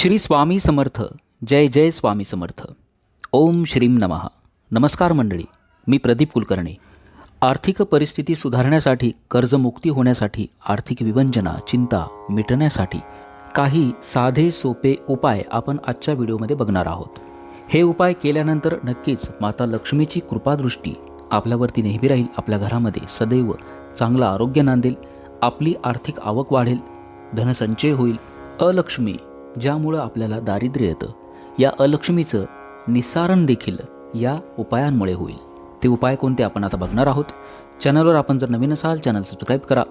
श्री स्वामी समर्थ. जय जय स्वामी समर्थ. ओम श्रीम नमः. नमस्कार मंडळी मी प्रदीप कुलकर्णी. आर्थिक परिस्थिती सुधारण्यासाठी कर्जमुक्ती होण्यासाठी आर्थिक विवंचना चिंता मिटण्यासाठी काही साधे सोपे उपाय आपण आजच्या व्हिडिओमध्ये बघणार आहोत. हे उपाय केल्यानंतर नक्कीच माता लक्ष्मीची कृपादृष्टी आपल्यावरती नेहमी राहील आपल्या घरामध्ये सदैव चांगलं आरोग्य नांदेल आपली आर्थिक आवक वाढेल धनसंचय होईल अलक्ष्मी ज्यामुळं आपल्याला दारिद्र्य येतं. या अलक्ष्मीचं निसारण देखील या उपायांमुळे होईल. ते उपाय कोणते आपण आता बघणार आहोत? चॅनलवर आपण जर नवीन असाल चॅनल सबस्क्राईब करा.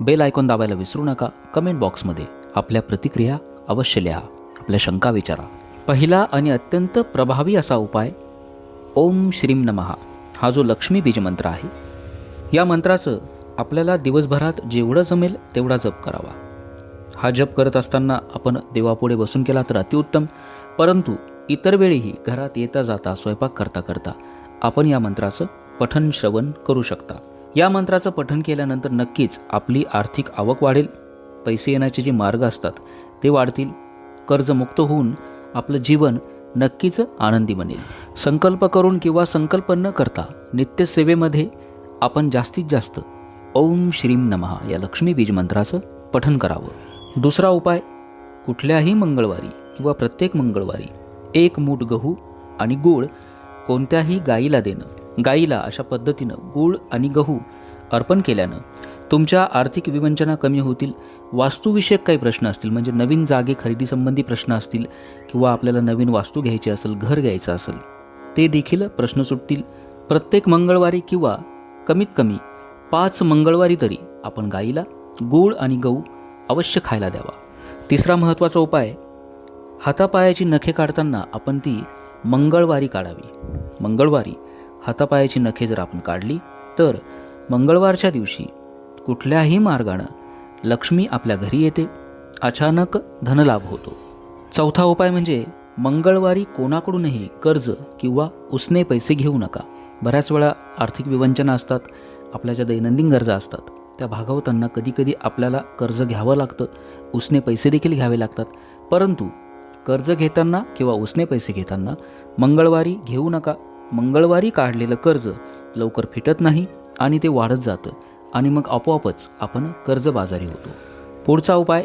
बेल आयकॉन दाबायला विसरू नका. कमेंट बॉक्समध्ये आपल्या प्रतिक्रिया अवश्य लिहा. आपल्या शंका विचारा. पहिला आणि अत्यंत प्रभावी असा उपाय ओम श्रीम नमहा हा जो लक्ष्मी बीज मंत्र आहे या मंत्राचं आपल्याला दिवसभरात जेवढं जमेल तेवढा जप करावा. हा जप करत असताना आपण देवापुढे बसून केला तर अतिउत्तम. परंतु इतर वेळीही घरात येता जाता स्वयंपाक करता करता आपण या मंत्राचं पठन श्रवण करू शकता. या मंत्राचं पठन केल्यानंतर नक्कीच आपली आर्थिक आवक वाढेल. पैसे येण्याचे जे मार्ग असतात ते वाढतील. कर्जमुक्त होऊन आपलं जीवन नक्कीच आनंदी बनेल. संकल्प करून किंवा संकल्प न करता नित्यसेवेमध्ये आपण जास्तीत जास्त ओम श्रीम नमहा या लक्ष्मी बीज मंत्राचं पठन करावं. दुसरा उपाय कुठल्याही मंगळवारी किंवा प्रत्येक मंगळवारी एक मूठ गहू आणि गूळ कोणत्याही गाईला देणं. गाईला अशा पद्धतीनं गूळ आणि गहू अर्पण केल्यानं तुमच्या आर्थिक विवंचना कमी होतील वास्तुविषयक काही प्रश्न असतील म्हणजे नवीन जागे खरेदीसंबंधी प्रश्न असतील किंवा आपल्याला नवीन वास्तू घ्यायची असेल घर घ्यायचं असेल ते देखील प्रश्न सुटतील. प्रत्येक मंगळवारी किंवा कमीत कमी पाच मंगळवारी तरी आपण गाईला गूळ आणि गहू अवश्य खायला द्यावा. तिसरा महत्त्वाचा उपाय हातापायाची नखे काढताना आपण ती मंगळवारी काढावी. मंगळवारी हातापायाची नखे जर आपण काढली तर मंगळवारच्या दिवशी कुठल्याही मार्गानं लक्ष्मी आपल्या घरी येते अचानक धनलाभ होतो. चौथा उपाय म्हणजे मंगळवारी कोणाकडूनही कर्ज किंवा उसने पैसे घेऊ नका. बऱ्याच वेळा आर्थिक विवंचना असतात आपल्या ज्या दैनंदिन गरजा असतात. त्या भागवताना कधीकधी आपल्याला कर्ज घ्यावं लागतं उसने पैसे देखील घ्यावे लागतात. परंतु कर्ज घेताना किंवा उसने पैसे घेताना मंगळवारी घेऊ नका. मंगळवारी काढलेलं कर्ज लवकर फिटत नाही आणि ते वाढत जातं आणि मग आपोआपच आपण कर्जबाजारी होतो. पुढचा उपाय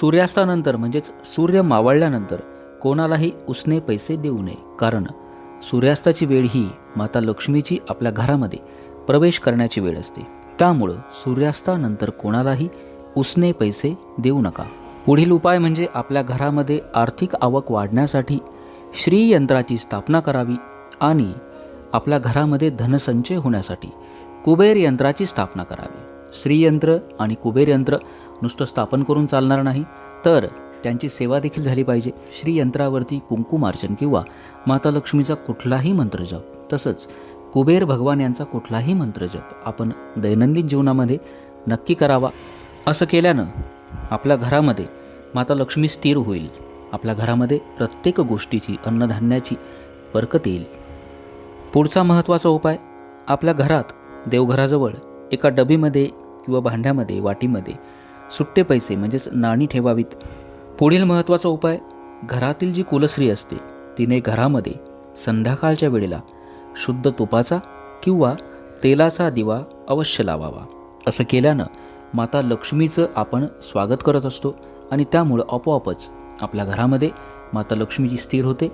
सूर्यास्तानंतर म्हणजेच सूर्य मावळल्यानंतर कोणालाही उसने पैसे देऊ नये. कारण सूर्यास्ताची वेळ ही माता लक्ष्मीची आपल्या घरामध्ये प्रवेश करण्याची वेळ असते. त्यामुळं सूर्यास्तानंतर कोणालाही उसने पैसे देऊ नका. पुढील उपाय म्हणजे आपल्या घरामध्ये आर्थिक आवक वाढण्यासाठी श्रीयंत्राची स्थापना करावी आणि आपल्या घरामध्ये धनसंचय होण्यासाठी कुबेर यंत्राची स्थापना करावी. श्रीयंत्र आणि कुबेर यंत्र नुसतं स्थापन करून चालणार नाही तर त्यांची सेवा देखील झाली पाहिजे. श्रीयंत्रावरती कुंकुमार्चन किंवा माता लक्ष्मीचा कुठलाही मंत्र जप तसंच कुबेर भगवान यांचा कुठलाही मंत्रजप आपण दैनंदिन जीवनामध्ये नक्की करावा. असं केल्यानं आपल्या घरामध्ये माता लक्ष्मी स्थिर होईल. आपल्या घरामध्ये प्रत्येक गोष्टीची अन्नधान्याची बरकत येईल. पुढचा महत्त्वाचा उपाय आपल्या घरात देवघराजवळ एका डबीमध्ये किंवा भांड्यामध्ये वाटीमध्ये सुट्टे पैसे म्हणजेच नाणी ठेवावीत. पुढील महत्त्वाचा उपाय घरातील जी कुलश्री असते तिने घरामध्ये संध्याकाळच्या वेळेला शुद्ध तुपाचा किंवा तेलाचा दिवा अवश्य लावावा. असं केल्यानं माता लक्ष्मीचं आपण स्वागत करत असतो आणि त्यामुळं आपोआपच आपल्या घरामध्ये माता लक्ष्मीची स्थिर होते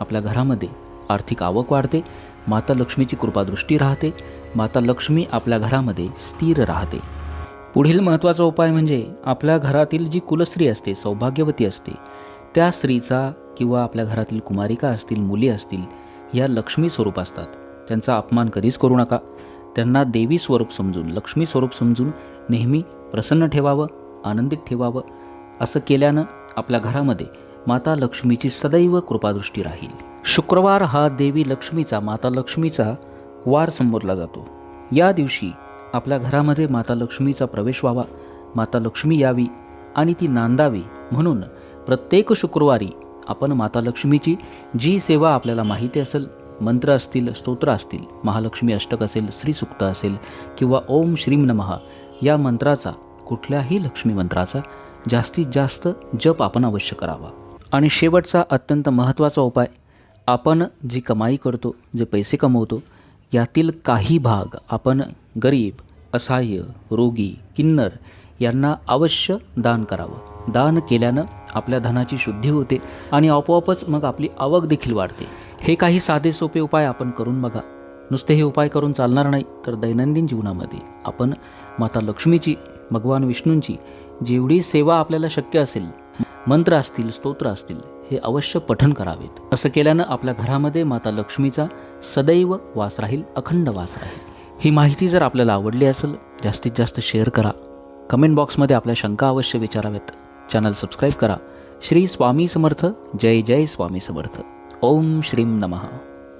आपल्या घरामध्ये आर्थिक आवक वाढते माता लक्ष्मीची कृपादृष्टी राहते माता लक्ष्मी आपल्या घरामध्ये स्थिर राहते. पुढील महत्त्वाचा उपाय म्हणजे आपल्या घरातील जी कुलस्त्री असते सौभाग्यवती असते त्या स्त्रीचा किंवा आपल्या घरातील कुमारिका असतील मुली असतील या लक्ष्मी स्वरूप असतात. त्यांचा अपमान कधीच करू नका. त्यांना देवी स्वरूप समजून लक्ष्मी स्वरूप समजून नेहमी प्रसन्न ठेवावं आनंदित ठेवावं असं केल्यानं आपल्या घरामध्ये माता लक्ष्मीची सदैव कृपादृष्टी राहील. शुक्रवार हा देवी लक्ष्मीचा माता लक्ष्मीचा वार संबोधला जातो. या दिवशी आपल्या घरामध्ये माता लक्ष्मीचा प्रवेश व्हावा माता लक्ष्मी यावी आणि ती नांदावी म्हणून प्रत्येक शुक्रवारी आपण माता लक्ष्मीची जी सेवा आपल्याला माहिती असेल मंत्र असतील स्तोत्र असतील महालक्ष्मी अष्टक असेल श्रीसुक्त असेल किंवा ओम श्रीम नमः या मंत्राचा कुठल्याही लक्ष्मी मंत्राचा जास्तीत जास्त जप आपण अवश्य करावा. आणि शेवटचा अत्यंत महत्त्वाचा उपाय आपण जी कमाई करतो जे पैसे कमवतो यातील काही भाग आपण गरीब असहाय्य रोगी किन्नर यांना अवश्य दान करावं. दान केल्यानं आपल्या धनाची शुद्धी होते आणि आपोआपच मग आपली आवक देखील वाढते. हे काही साधे सोपे उपाय आपण करून बघा. नुसते हे उपाय करून चालणार नाही तर दैनंदिन जीवनामध्ये आपण माता लक्ष्मीची भगवान विष्णूंची जेवढी सेवा आपल्याला शक्य असेल मंत्र असतील स्तोत्र असतील हे अवश्य पठण करावेत. असं केल्यानं आपल्या घरामध्ये माता लक्ष्मीचा सदैव वास राहील अखंड वास राहील. ही माहिती जर आपल्याला आवडली असेल जास्तीत जास्त शेअर करा. कमेंट बॉक्समध्ये आपल्या शंका अवश्य विचाराव्यात चॅनल सबस्क्राईब करा. श्री स्वामी समर्थ. जय जय स्वामी समर्थ. ओम श्रीम नमः.